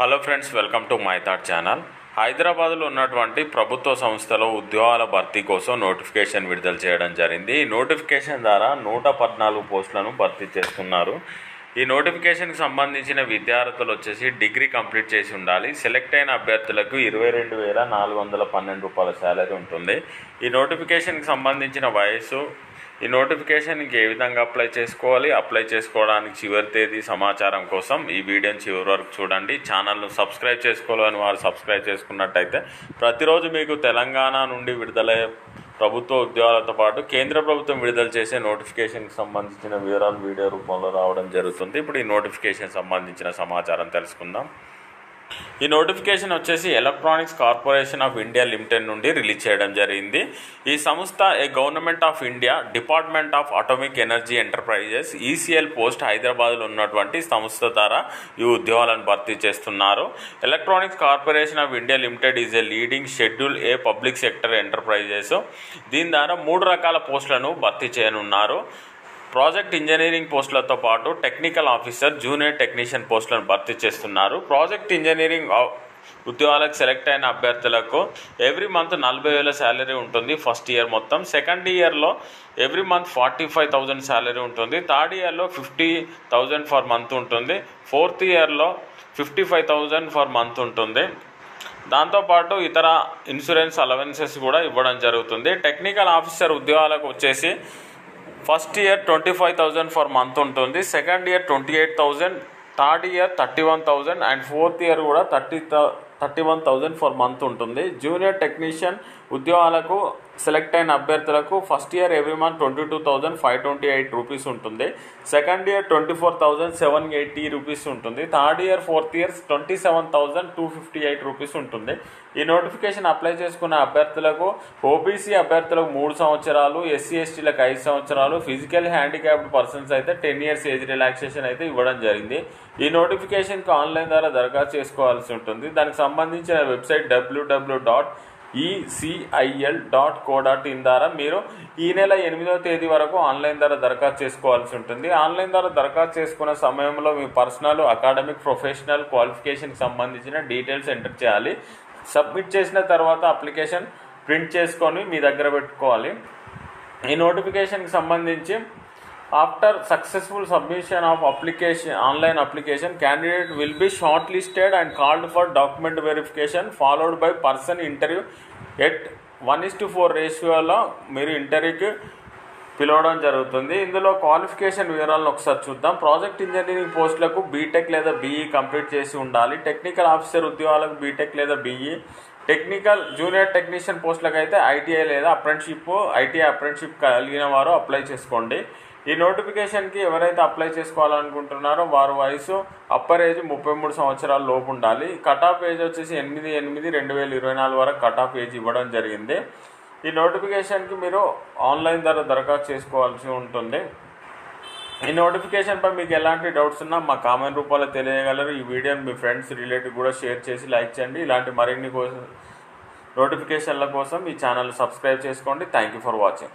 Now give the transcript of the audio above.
Hello friends welcome to my thought channel హైదరాబాద్లో ఉన్నటువంటి ప్రభుత్వ సంస్థలో ఉద్యోగాల భర్తీ కోసం నోటిఫికేషన్ విడుదల చేయడం జరిగింది. ఈ నోటిఫికేషన్ ద్వారా నూట పద్నాలుగు పోస్టులను భర్తీ చేస్తున్నారు. ఈ నోటిఫికేషన్కి సంబంధించిన విద్యార్థులు వచ్చేసి డిగ్రీ కంప్లీట్ చేసి ఉండాలి. సెలెక్ట్ అయిన అభ్యర్థులకు ఇరవై రెండు వేల నాలుగు వందల పన్నెండు రూపాయల శాలరీ ఉంటుంది. ఈ నోటిఫికేషన్కి సంబంధించిన వయసు ఈ నోటిఫికేషన్కి ఏ విధంగా అప్లై చేసుకోవాలి. అప్లై చేసుకోవడానికి చివరి తేదీ సమాచారం కోసం ఈ వీడియోని చివరి వరకు చూడండి. ఛానల్ను సబ్స్క్రైబ్ చేసుకోవాలని వారు సబ్స్క్రైబ్ చేసుకున్నట్టయితే ప్రతిరోజు మీకు తెలంగాణ నుండి విడుదలయ్యే ప్రభుత్వ ఉద్యోగాలతో పాటు కేంద్ర ప్రభుత్వం విడుదల చేసే నోటిఫికేషన్కి సంబంధించిన వివరాలు వీడియో రూపంలో రావడం జరుగుతుంది. ఇప్పుడు ఈ నోటిఫికేషన్ సంబంధించిన సమాచారం తెలుసుకుందాం. ఈ నోటిఫికేషన్ వచ్చేసి electronics corporation of India limited నుండి రిలీజ్ చేయడం జరిగింది. ఈ సంస్థ a government of India department of atomic energy enterprises ECIL post హైదరాబాద్లో ఉన్నటువంటి సంస్థ ద్వారా ఈ ఉద్యోగాలను భర్తీ చేస్తున్నారు. Electronics corporation of India limited is a leading schedule A public sector enterprises. దీని ద్వారా మూడు రకాల పోస్టులను భర్తీ చేయనున్నారు. ప్రాజెక్ట్ ఇంజనీరింగ్ పోస్టులతో పాటు టెక్నికల్ ఆఫీసర్ జూనియర్ టెక్నీషియన్ పోస్టులను భర్తీ చేస్తున్నారు. ప్రాజెక్ట్ ఇంజనీరింగ్ ఉద్యోగాలకు సెలెక్ట్ అయిన అభ్యర్థులకు ఎవ్రీ మంత్ నలభై వేల శాలరీ ఉంటుంది ఫస్ట్ ఇయర్ మొత్తం. సెకండ్ ఇయర్లో every month forty five thousand salary ఉంటుంది. థర్డ్ ఇయర్లో ఫిఫ్టీ థౌజండ్ ఫర్ మంత్ ఉంటుంది. ఫోర్త్ ఇయర్లో fifty five thousand per month ఉంటుంది. దాంతోపాటు ఇతర ఇన్సూరెన్స్ అలవెన్సెస్ కూడా ఇవ్వడం జరుగుతుంది. టెక్నికల్ ఆఫీసర్ ఉద్యోగాలకు వచ్చేసి first year twenty five thousand per month ఉంటుంది. Second year twenty eight thousand third year thirty one thousand and fourth year కూడా thirty thirty one thousand per month ఉంటుంది. జూనియర్ టెక్నీషియన్ ఉద్యోగాలకు select అయిన అభ్యర్థులకు first year every month twenty two thousand five twenty eight rupees ఉంటుంది. Second year twenty four thousand seven eighty rupees ఉంటుంది. Third year fourth year twenty seven thousand two fifty eight rupees ఉంటుంది. ఈ notification apply చేసుకున్న అభ్యర్థులకు OBC అభ్యర్థులకు మూడు సంవత్సరాలు SC ఎస్టీలకు ఐదు సంవత్సరాలు ఫిజికల్ హ్యాండిక్యాప్డ్ పర్సన్స్ అయితే టెన్ ఇయర్స్ ఏజ్ రిలాక్సేషన్ అయితే ఇవ్వడం జరిగింది. ఈ నోటిఫికేషన్కి ఆన్లైన్ ద్వారా దరఖాస్తు చేసుకోవాల్సి ఉంటుంది. దానికి సంబంధించిన website WW dot ECIL dot co dot in ద్వారా మీరు ఈ నెల ఎనిమిదవ తేదీ వరకు ఆన్లైన్ ద్వారా దరఖాస్తు చేసుకోవాల్సి ఉంటుంది. ఆన్లైన్ ద్వారా దరఖాస్తు చేసుకునే సమయంలో మీ పర్సనల్ అకాడమిక్ ప్రొఫెషనల్ క్వాలిఫికేషన్కి సంబంధించిన డీటెయిల్స్ ఎంటర్ చేయాలి. సబ్మిట్ చేసిన తర్వాత అప్లికేషన్ ప్రింట్ చేసుకొని మీ దగ్గర పెట్టుకోవాలి. ఈ నోటిఫికేషన్కి సంబంధించి after successful submission of application online application candidate will be shortlisted and called for document verification followed by person interview at one is to four రేషియోలో మీరు ఇంటర్వ్యూకి పిలవడం జరుగుతుంది. ఇందులో క్వాలిఫికేషన్ వివరాలను ఒకసారి చూద్దాం. ప్రాజెక్ట్ ఇంజనీరింగ్ పోస్టులకు బీటెక్ లేదా బీఈ కంప్లీట్ చేసి ఉండాలి. టెక్నికల్ ఆఫీసర్ ఉద్యోగాలకు బీటెక్ లేదా బీఈ టెక్నికల్ జూనియర్ టెక్నీషియన్ పోస్టులకు అయితే ఐటీఐ లేదా అప్రెంటిషిప్ ఐటీఐ అప్రెంటిషిప్ కలిగిన వారు అప్లై చేసుకోండి. ఈ నోటిఫికేషన్కి ఎవరైతే అప్లై చేసుకోవాలనుకుంటున్నారో వారు వయసు అప్పర్ ఏజ్ ముప్పై మూడు సంవత్సరాల లోపు ఉండాలి. కట్ ఆఫ్ ఏజ్ వచ్చేసి ఎనిమిది ఎనిమిది రెండు వేల ఇరవై నాలుగు వరకు కట్ ఆఫ్ ఏజ్ ఇవ్వడం జరిగింది. ఈ నోటిఫికేషన్కి మీరు ఆన్లైన్ ద్వారా దరఖాస్తు చేసుకోవాల్సి ఉంటుంది. ఈ నోటిఫికేషన్పై మీకు ఎలాంటి డౌట్స్ ఉన్నా మా కామెంట్ రూపంలో తెలియగలరు. ఈ వీడియోని మీ ఫ్రెండ్స్ రిలేటివ్ కూడా షేర్ చేసి లైక్ చేయండి. ఇలాంటి మరిన్ని కోసం నోటిఫికేషన్ల కోసం ఈ ఛానల్ సబ్స్క్రైబ్ చేసుకోండి. Thank you for watching